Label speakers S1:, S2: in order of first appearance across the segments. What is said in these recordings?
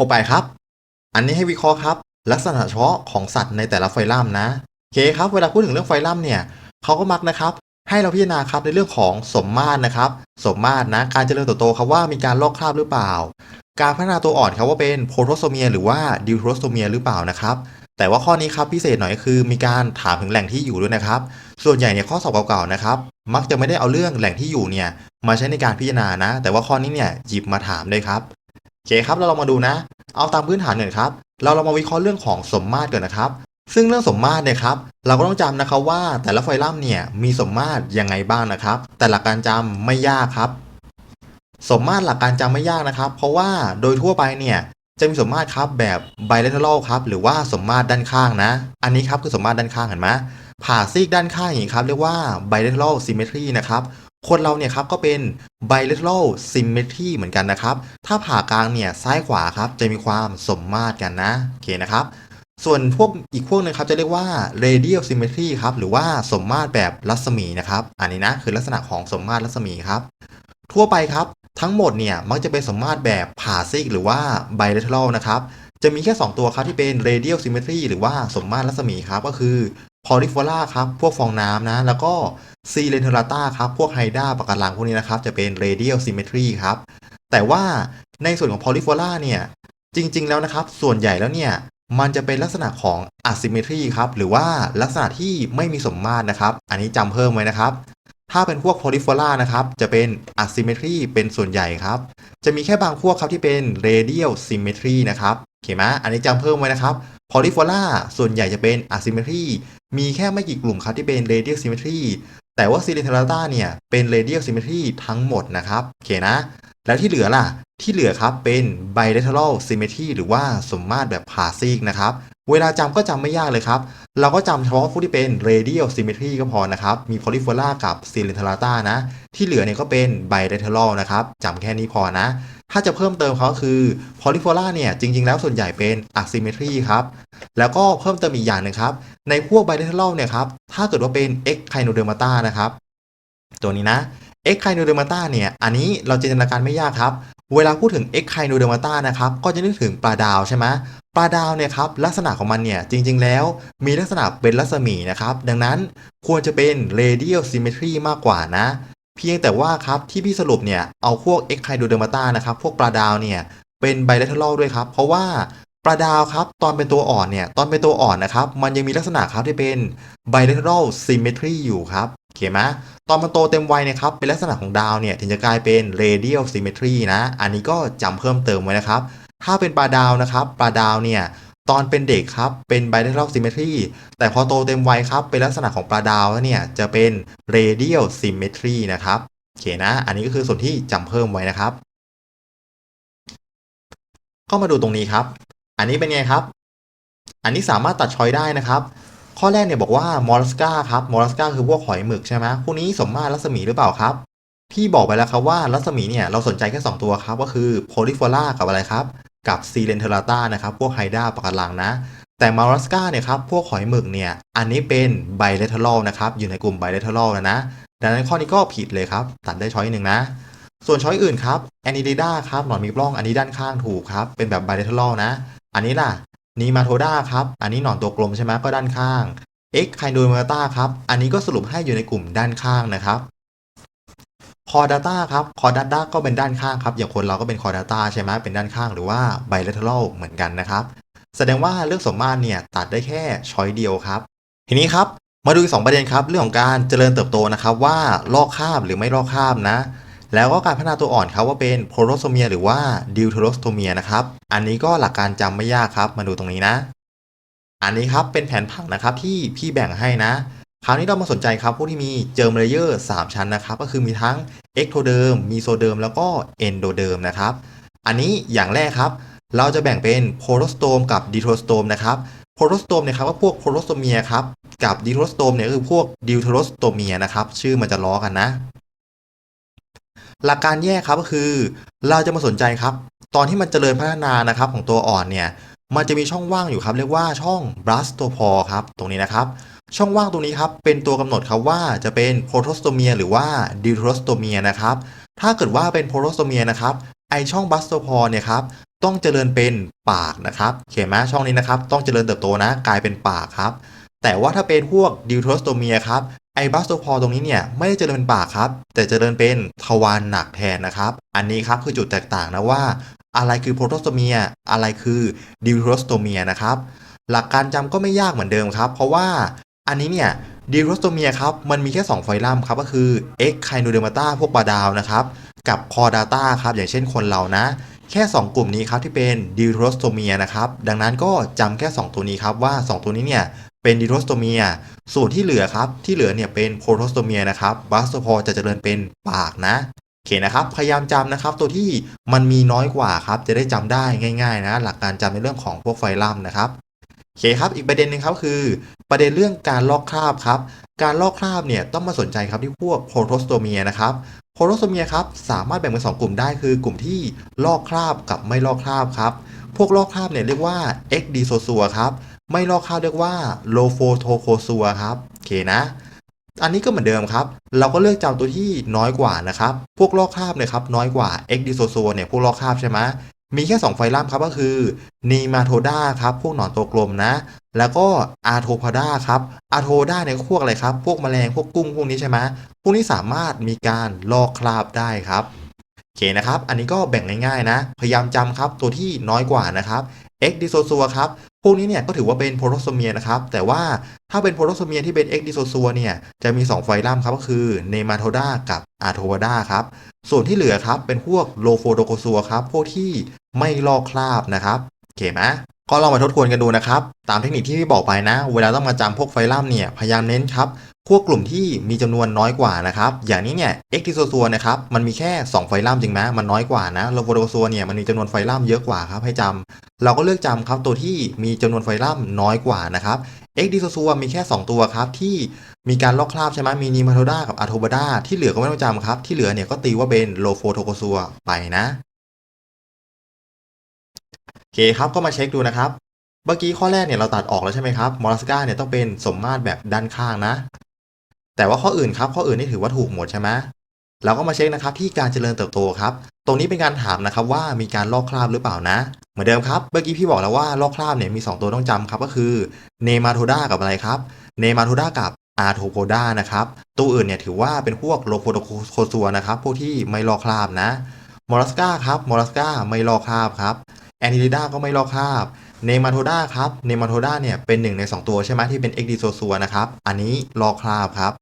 S1: หกไปครับ อันนี้ให้วิเคราะห์ครับ ลักษณะเฉพาะของสัตว์ในแต่ละไฟลัมนะเคครับ เวลาพูดถึงเรื่องไฟลัมเนี่ยเขาก็มักนะครับ ให้เราพิจารณาครับในเรื่องของสมมาตรนะครับ สมมาตรนะ การเจริญเติบโตครับว่ามีการลอกคราบหรือเปล่า การพัฒนาตัวอ่อนครับว่าเป็นโพโทโซเมียหรือว่าดิวโทรโซเมียหรือเปล่านะครับแต่ว่าข้อนี้ครับพิเศษหน่อยคือมีการถามถึงแหล่งที่อยู่ด้วยนะครับ ส่วนใหญ่เนี่ยข้อสอบเก่าๆนะครับ มักจะไม่ได้เอาเรื่องแหล่งที่อยู่เนี่ยมาใช้ในการพิจารณานะ แต่ว่าข้อนี้เนี่ยหยิบมาถามเลยครับ เคครับเราลองมาดูนะ เอาตามพื้นฐานหน่อยครับ เราเรามาวิเคราะห์เรื่องของสมมาตรก่อนนะครับ ซึ่งเรื่องสมมาตรเนี่ยครับ เราก็ต้องจำนะครับว่าแต่ละไฟลัมเนี่ยมีสมมาตรยังไงบ้างนะครับ แต่หลักการจำไม่ยากครับ สมมาตรหลักการจำไม่ยากนะครับ เพราะว่าโดยทั่วไปเนี่ยจะมีสมมาตรครับแบบ bilateral ครับหรือว่าสมมาตรด้านข้างนะ อันนี้ครับคือสมมาตรด้านข้างเห็นไหมผ่าซีกด้านข้างอย่างนี้ครับเรียกว่า bilateral symmetry นะครับ คนเราเนี่ยครับก็เป็น bilateral symmetry เหมือนกันนะครับ ถ้าผ่ากลางเนี่ยซ้ายขวาครับจะมีความสมมาตรกันนะโอเคนะครับ ส่วนพวกอีกพวกหนึงครับจะเรียกว่า radial symmetry ครับหรือว่าสมมาตรแบบรัศมีนะครับอันนี้นะคือลักษณะของสมมาตรรัศมีครับ ทั่วไปครับทั้งหมดเนี่ยมักจะเป็นสมมาตรแบบผ่าซีกหรือว่า bilateral นะครับจะมีแค่ 2 ตัวครับที่เป็น radial symmetry หรือว่าสมมาตรรัศมีครับก็คือ polyphora ครับ พวกฟองน้ำนะ แล้วก็ c l e n t e r a t a ครับ พวกไฮด้าปะการังพวกนี้นะครับ จะเป็น radial symmetry ครับ แต่ว่าในส่วนของ polyphora เนี่ย จริง ๆ แล้วนะครับ ส่วนใหญ่แล้วเนี่ย มันจะเป็นลักษณะของ asymmetry ครับ หรือว่าลักษณะที่ไม่มีสมมาตรนะครับ อันนี้จำเพิ่มไว้นะครับ ถ้าเป็นพวก polyphora นะครับ จะเป็น asymmetry เป็นส่วนใหญ่ครับ จะมีแค่บางพวกครับที่เป็น radial symmetry นะครับเคไหมอันนี้จำเพิ่มไว้นะครับ polyphora ส่วนใหญ่จะเป็น asymmetry มีแค่ไม่กี่กลุ่มครับที่เป็น radial symmetry แต่ว่า c l e n t e r a t a เนี่ยเป็น radial symmetry ทั้งหมดนะครับโอเคนะ แล้วที่เหลือล่ะ ที่เหลือครับเป็น bilateral symmetry หรือว่าสมมาตรแบบผ่าซีกนะครับเวลาจำก็จำไม่ยากเลยครับ เราก็จำเฉพาะพวกที่เป็น radial symmetry ก็พอนะครับ มี polyphora กับ c l e n t e r a t a นะ ที่เหลือเนี่ยก็เป็น bilateral นะครับจำแค่นี้พอนะ ถ้าจะเพิ่มเติมเขาคือ polyphora เนี่ยจริง ๆ แล้วส่วนใหญ่เป็น asymmetry ครับ แล้วก็เพิ่มเติมอีกอย่างหนึ่งครับ ในพวก bilateral เนี่ยครับ ถ้าเกิดว่าเป็น echinodermata นะครับ ตัวนี้นะ echinodermata เนี่ย อันนี้เราจินตนาการไม่ยากครับ เวลาพูดถึง echinodermata นะครับ ก็จะนึกถึงปลาดาวใช่ไหมปลาดาวเนี่ยครับลักษณะของมันเนี่ยจริง ๆ แล้วมีลักษณะเป็นรัศมีนะครับ ดังนั้นควรจะเป็น radial symmetry มากกว่านะ เพียงแต่ว่าครับที่พี่สรุปเนี่ยเอาพวก echinodermata นะครับพวกปลาดาวเนี่ยเป็น bilateral ด้วยครับ เพราะว่าปลาดาวครับตอนเป็นตัวอ่อนเนี่ยตอนเป็นตัวอ่อนนะครับมันยังมีลักษณะครับที่เป็น bilateral symmetry อยู่ครับโอเคไหมตอนมันโตเต็มวัยเนี่ยครับเป็นลักษณะของดาวเนี่ยถึงจะกลายเป็น radial symmetry นะ อันนี้ก็จำเพิ่มเติมไว้นะครับ ถ้าเป็นปลาดาวนะครับปลาดาวเนี่ย ตอนเป็นเด็กครับ เป็น bilateral symmetry แต่พอโตเต็มวัยครับ เป็นลักษณะของปลาดาวแล้วเนี่ย จะเป็น radial symmetry นะครับโอเคนะ อันนี้ก็คือส่วนที่จำเพิ่มไว้นะครับ ก็มาดูตรงนี้ครับ อันนี้เป็นไงครับ อันนี้สามารถตัดชอยได้นะครับ ข้อแรกเนี่ยบอกว่ามอลสกาครับมอลสกาคือพวกหอยหมึกใช่ไหมพวกนี้สมมาตรรัศมีหรือเปล่าครับ พี่บอกไปแล้วครับว่ารัศมีเนี่ยเราสนใจแค่ 2 ตัวครับ ก็คือโพลิฟอร่ากับอะไรครับ กับซีเลนเทราต้านะครับพวกไฮด้าปะการังนะ แต่มอลสกาเนี่ยครับพวกหอยหมึกเนี่ยอันนี้เป็นไบเลเทอรัลนะครับอยู่ในกลุ่มไบเลเทอรัลนะนะดังนั้นข้อนี้ก็ผิดเลยครับ ตัดได้ช้อยหนึ่งนะ ส่วนช้อยอื่นครับแอนิดิด้าครับหนอนมีปล้องอันนี้ด้านข้างถูกครับเป็นแบบไบเลเทอรัลนะ อันนี้ล่ะนีมาโทด้าครับอันนี้หนอนตัวกลมใช่ไหมก็ด้านข้าง X ไคโดเมตาครับ อันนี้ก็สรุปให้อยู่ในกลุ่มด้านข้างนะครับ คอ Data ครับคอ Data ก็เป็นด้านข้างครับ อย่างคนเราก็เป็นคอ Data ใช่ไหมเป็นด้านข้างหรือว่า bilateral เหมือนกันนะครับ แสดงว่าเรื่องสมมาตรเนี่ยตัดได้แค่ช้อยเดียวครับ ทีนี้ครับมาดูอีกสองประเด็นครับ เรื่องของการเจริญเติบโตนะครับ ว่าลอกคาบหรือไม่ลอกคาบนะ แล้วก็การพัฒนาตัวอ่อนครับว่าเป็นโพโรโซเมียหรือว่าดิวเทโรสโตเมียนะครับ อันนี้ก็หลักการจำไม่ยากครับ มาดูตรงนี้นะ อันนี้ครับเป็นแผนผังนะครับที่พี่แบ่งให้นะ คราวนี้เรามาสนใจครับพวกที่มีเจอร์มเลเยอร์ 3 ชั้นนะครับ ก็คือมีทั้งเอ็กโทเดิมมีโซเดิมแล้วก็เอนโดเดิมนะครับ อันนี้อย่างแรกครับ เราจะแบ่งเป็นโพโรสโตมกับดีโทรสโตมนะครับโพโรสโตมเนี่ยครับก็พวกโพโรสโตเมียครับกับดีโทรสโตมเนี่ยก็คือพวกดิวเทรสโตเมียนะครับ ชื่อมันจะล้อกันนะ หลักการแยกครับก็คือ เราจะมาสนใจครับ ตอนที่มันเจริญพัฒนานะครับของตัวอ่อนเนี่ย มันจะมีช่องว่างอยู่ครับ เรียกว่าช่องบลัสโตพอครับ ตรงนี้นะครับ ช่องว่างตรงนี้ครับเป็นตัวกำหนดครับว่าจะเป็นโพโทสโตเมียหรือว่าดิวโทสโตเมียนะครับถ้าเกิดว่าเป็นโพโทสโตเมียนะครับไอช่องบัสโตพอเนี่ยครับต้องเจริญเป็นปากนะครับเขียนไหมช่องนี้นะครับต้องเจริญเติบโตนะกลายเป็นปากครับแต่ว่าถ้าเป็นพวกดิวโทสโตเมียครับไอบาสโตพอตรงนี้เนี่ยไม่ได้เจริญเป็นปากครับ แต่เจริญเป็นทวารหนักแทนนะครับ อันนี้ครับคือจุดแตกต่างนะว่า อะไรคือโปรโตสโตเมีย อะไรคือดิวโทสโตเมียนะครับ หลักการจำก็ไม่ยากเหมือนเดิมครับ เพราะว่า อันนี้เนี่ยดิวโรสโตเมียครับมันมีแค่ 2 ไฟลัมครับก็คือ X ไคโนเดอร์มาตาพวกปลาดาวนะครับกับคอดาต้าครับอย่างเช่นคนเรานะ แค่ 2 กลุ่มนี้ครับที่เป็นดิวโรสโตเมียนะครับดังนั้นก็จำแค่ 2 ตัวนี้ครับว่า 2 ตัวนี้เนี่ยเป็นดิวโรสโตเมีย ส่วนที่เหลือครับที่เหลือเนี่ยเป็นโพรโทสโตเมียนะครับบาสโตพอจะเจริญเป็นปากนะโอเคนะครับพยายามจำนะครับตัวที่มันมีน้อยกว่าครับจะได้จำได้ง่าย ๆ นะ หลักการจำในเรื่องของพวกไฟลัมนะครับ เคครับอีกประเด็นหนึ่งครับคือประเด็นเรื่องการลอกคราบครับ การลอกคราบเนี่ยต้องมาสนใจครับที่พวกโพโทสโตเมียนะครับโพโทสโตเมียครับสามารถแบ่งเป็นสองกลุ่มได้คือกลุ่มที่ลอกคราบกับไม่ลอกคราบครับพวกลอกคราบเนี่ยเรียกว่า X ดีโซซัวครับไม่ลอกคราบเรียกว่าโลโฟโทโคซัวครับโอเคนะอันนี้ก็เหมือนเดิมครับ เราก็เลือกจำตัวที่น้อยกว่านะครับ พวกลอกคราบเนี่ยครับน้อยกว่า X ดิโซโซเนี่ยพวกลอกคราบใช่ไหม มีแค่ 2 ไฟลัมครับก็คือนีมาโทดาครับ พวกหนอนตัวกลมนะ แล้วก็อาโทพาดาครับอาโทดาเนี่ยพวกอะไรครับ พวกแมลงพวกกุ้งพวกนี้ใช่ไหมพวกนี้สามารถมีการลอกคราบได้ครับโอเคนะครับ อันนี้ก็แบ่งง่ายๆนะ พยายามจำครับตัวที่น้อยกว่านะครับ X ดิโซซัวครับพวกนี้เนี่ยก็ถือว่าเป็นโพรโตโซเมียนะครับ แต่ว่าถ้าเป็นโพรโตโซเมียที่เป็น X ดิโซซัวเนี่ยจะมี 2 ไฟลัมครับก็คือเนมาโทดากับอาโทวาดาครับ ส่วนที่เหลือครับเป็นพวกโลโฟโดโกซัวครับ พวกที่ ไม่ลอกคราบนะครับโอเคไหมก็ลองมาทบทวนกันดูนะครับ ตามเทคนิคที่พี่บอกไปนะ เวลาต้องมาจำพวกไฟลัมเนี่ยพยายามเน้นครับพวกกลุ่มที่มีจำนวนน้อยกว่านะครับ อย่างนี้เนี่ย X ดิโซซัวนะครับมันมีแค่ 2 ไฟลัมจริงไหมมันน้อยกว่านะโลโฟโดโซัวเนี่ยมันมีจำนวนไฟลัมเยอะกว่าครับให้จำเราก็เลือกจำครับตัวที่มีจำนวนไฟลัมน้อยกว่านะครับ X ดิโซซัวมีแค่ 2 ตัวครับที่มีการลอกคราบใช่ไหมมีนีมาโทดากับอาโทบดาที่เหลือก็ไม่ต้องจำครับที่เหลือเนี่ยก็ตีว่าเป็นโลโฟโทโกซัวไปนะ โอเคครับก็มาเช็คดูนะครับ เมื่อกี้ข้อแรกเนี่ยเราตัดออกแล้วใช่ไหมครับมอลัสกาเนี่ยต้องเป็นสมมาตรแบบด้านข้างนะ แต่ว่าข้ออื่นครับข้ออื่นนี่ถือว่าถูกหมดใช่ไหมเราก็มาเช็คนะครับที่การเจริญเติบโตครับ ตรงนี้เป็นการถามนะครับว่ามีการลอกคราบหรือเปล่านะ เหมือนเดิมครับเมื่อกี้พี่บอกแล้วว่าลอกคราบเนี่ยมี 2 ตัวต้องจำครับก็คือเนมาโทดากับอะไรครับเนมาโทดากับอาโทโพดานะครับตัวอื่นเนี่ยถือว่าเป็นพวกโลโพโดโคซัวนะครับพวกที่ไม่ลอกคราบนะมอลัสกาครับมอลัสกาไม่ลอกคราบครับ แอนนิลิดาก็ไม่ลอกคราบเนมาโทด้าครับเนมาโทด้าเนี่ยเป็นหนึ่งใน 2 ตัวใช่ไหมที่เป็นเอ็กดิโซซัวนะครับ อันนี้ลอกคราบครับ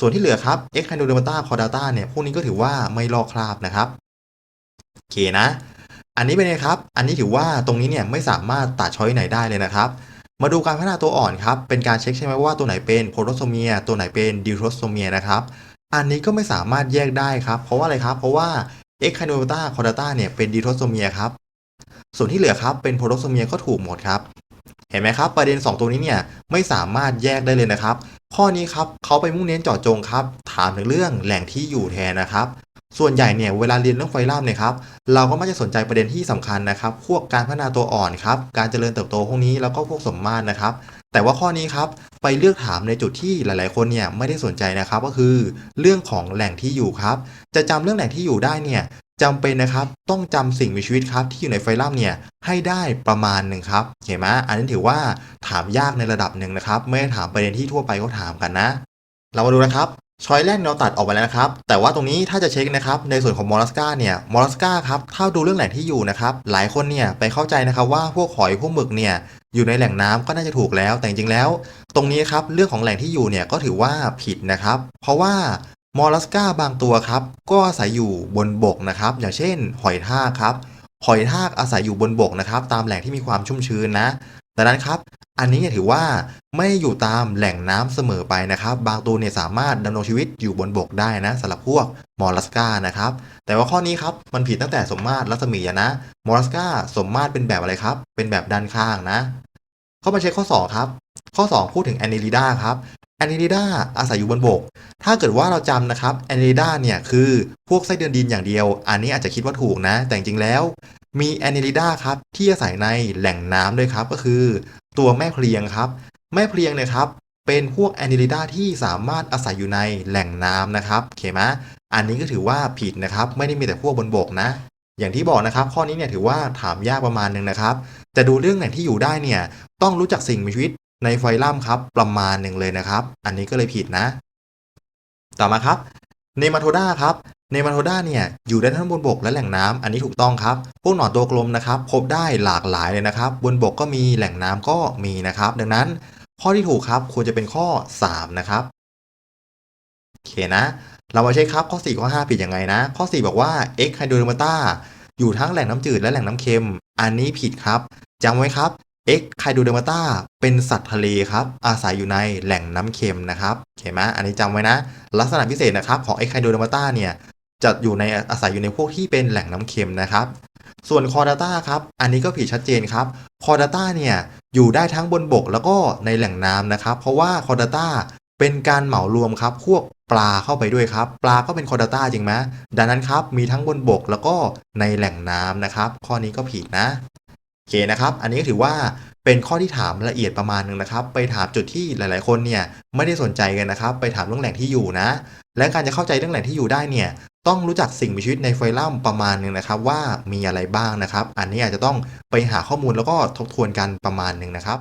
S1: ส่วนที่เหลือครับเอ็กไคโนเดอมาตาคอดาตาเนี่ยพวกนี้ก็ถือว่าไม่ลอกคราบนะครับโอเคนะ อันนี้เป็นไงครับ อันนี้ถือว่าตรงนี้เนี่ยไม่สามารถตัดช้อยไหนได้เลยนะครับ มาดูการพัฒนาตัวอ่อนครับ เป็นการเช็คใช่ไหมว่าตัวไหนเป็นโพรโตโซเมียตัวไหนเป็นดิวโทรโซเมียนะครับ อันนี้ก็ไม่สามารถแยกได้ครับ เพราะว่าอะไรครับ เพราะว่าเอ็กไคโนเดอมาตาคอดาตาเนี่ยเป็นดิวโทรโซเมียครับ ส่วนที่เหลือครับเป็นโพรโตโซเมียก็ถูกหมดครับ เห็นไหมครับ ประเด็น 2 ตัวนี้เนี่ยไม่สามารถแยกได้เลยนะครับ ข้อนี้ครับเขาไปมุ่งเน้นเจาะจงครับ ถามถึงเรื่องแหล่งที่อยู่แทนนะครับ ส่วนใหญ่เนี่ยเวลาเรียนเรื่องไฟลัมเนี่ยครับเราก็มักจะสนใจประเด็นที่สำคัญนะครับ พวกการพัฒนาตัวอ่อนครับการเจริญเติบโตพวกนี้แล้วก็พวกสมมาตรนะครับ แต่ว่าข้อนี้ครับไปเลือกถามในจุดที่หลาย ๆ คนเนี่ยไม่ได้สนใจนะครับ ก็คือเรื่องของแหล่งที่อยู่ครับ จะจำเรื่องแหล่งที่อยู่ได้เนี่ย จำเป็นนะครับต้องจำสิ่งมีชีวิตครับที่อยู่ในไฟลัมเนี่ยให้ได้ประมาณหนึ่งครับเห็นไหมอันนี้ถือว่าถามยากในระดับหนึ่งนะครับไม่ได้ถามประเด็นที่ทั่วไปก็ถามกันนะ เรามาดูนะครับช้อยแรกเราตัดออกไปแล้วนะครับ แต่ว่าตรงนี้ถ้าจะเช็คนะครับในส่วนของมอลัสกาเนี่ยมอลัสกาครับถ้าดูเรื่องแหล่งที่อยู่นะครับหลายคนเนี่ยไปเข้าใจนะครับว่าพวกหอยพวกหมึกเนี่ยอยู่ในแหล่งน้ำก็น่าจะถูกแล้ว แต่จริงๆแล้ว ตรงนี้ครับเรื่องของแหล่งที่อยู่เนี่ยก็ถือว่าผิดนะครับ เพราะว่า มอลลัสกาบางตัวครับ ก็อาศัยอยู่บนบกนะครับ อย่างเช่น หอยทากครับ หอยทากอาศัยอยู่บนบกนะครับ ตามแหล่งที่มีความชุ่มชื้นนะดังนั้นครับ อันนี้เนี่ยถือว่าไม่อยู่ตามแหล่งน้ำเสมอไปนะครับ บางตัวเนี่ยสามารถดำรงชีวิตอยู่บนบกได้นะสำหรับพวกมอลลัสกานะครับ แต่ว่าข้อนี้ครับมันผิดตั้งแต่สมมาตรรัศมีนะมอลลัสกาสมมาตรเป็นแบบอะไรครับ เป็นแบบด้านข้างนะ เข้ามาเช็คข้อ 2 ครับ ข้อ 2 พูดถึงแอนนิลิดาครับ แอนิลิดาอาศัยอยู่บนบก ถ้าเกิดว่าเราจำนะครับแอนิลิดาเนี่ยคือพวกไส้เดือนดินอย่างเดียว อันนี้อาจจะคิดว่าถูกนะ แต่จริงแล้ว มีแอนิลิดาครับที่อาศัยในแหล่งน้ำด้วยครับ ก็คือ ตัวแม่เพลียงครับ แม่เพลียงเนี่ยครับเป็นพวกแอนิลิดาที่สามารถอาศัยอยู่ในแหล่งน้ำนะครับเคไหมอันนี้ก็ถือว่าผิดนะครับ ไม่ได้มีแต่พวกบนบกนะ อย่างที่บอกนะครับ ข้อนี้เนี่ยถือว่าถามยากประมาณหนึงนะครับจะดูเรื่องแหล่งที่อยู่ได้เนี่ยต้องรู้จักสิ่งมีชีวิต ในไฟลัมครับประมาณหนึ่งเลยนะครับ อันนี้ก็เลยผิดนะ ต่อมาครับเนมาโทดาครับเนมาโทดาเนี่ยอยู่ได้ทั้งบนบกและแหล่งน้ำอันนี้ถูกต้องครับ พวกหนอนตัวกลมนะครับ พบได้หลากหลายเลยนะครับ บนบกก็มีแหล่งน้ำก็มีนะครับ ดังนั้นข้อที่ถูกครับควรจะเป็นข้อ 3 นะครับโอเคนะ เรามาเช็คครับข้อ 4 ข้อ 5 ผิดยังไงนะ ข้อ 4 บอกว่า X h y d r o d e r m a t a อยู่ทั้งแหล่งน้ำจืดและแหล่งน้ำเค็ม อันนี้ผิดครับจำไว้ครับ X h y d r o d e r m a t a เป็นสัตว์ทะเลครับ อาศัยอยู่ในแหล่งน้ำเค็มนะครับเห็นไหมอันนี้จำไว้นะ ลักษณะพิเศษนะครับของ X h y d r o d e r m a t a เนี่ยจะอยู่ในอาศัยอยู่ในพวกที่เป็นแหล่งน้ำเค็มนะครับ ส่วนคอร์ดาต้าครับ อันนี้ก็ผิดชัดเจนครับ คอร์ดาต้าเนี่ยอยู่ได้ทั้งบนบกแล้วก็ในแหล่งน้ำนะครับ เพราะว่าคอร์ดาต้าเป็นการเหมารวมครับ พวกปลาเข้าไปด้วยครับ ปลาก็เป็นคอร์ดาต้าจริงไหมดังนั้นครับมีทั้งบนบกแล้วก็ในแหล่งน้ำนะครับ ข้อนี้ก็ผิดนะ โอเคนะครับ อันนี้ก็ถือว่าเป็นข้อที่ถามละเอียดประมาณหนึงนะครับ ไปถามจุดที่หลาย ๆ คนเนี่ยไม่ได้สนใจกันนะครับ ไปถามเรื่องแหล่งที่อยู่นะ และการจะเข้าใจเรื่องแหล่งที่อยู่ได้เนี่ยต้องรู้จักสิ่งมีชีวิตในไฟลัมประมาณหนึงนะครับ ว่ามีอะไรบ้างนะครับ อันนี้อาจจะต้องไปหาข้อมูลแล้วก็ทบทวนกันประมาณหนึ่งนะครับ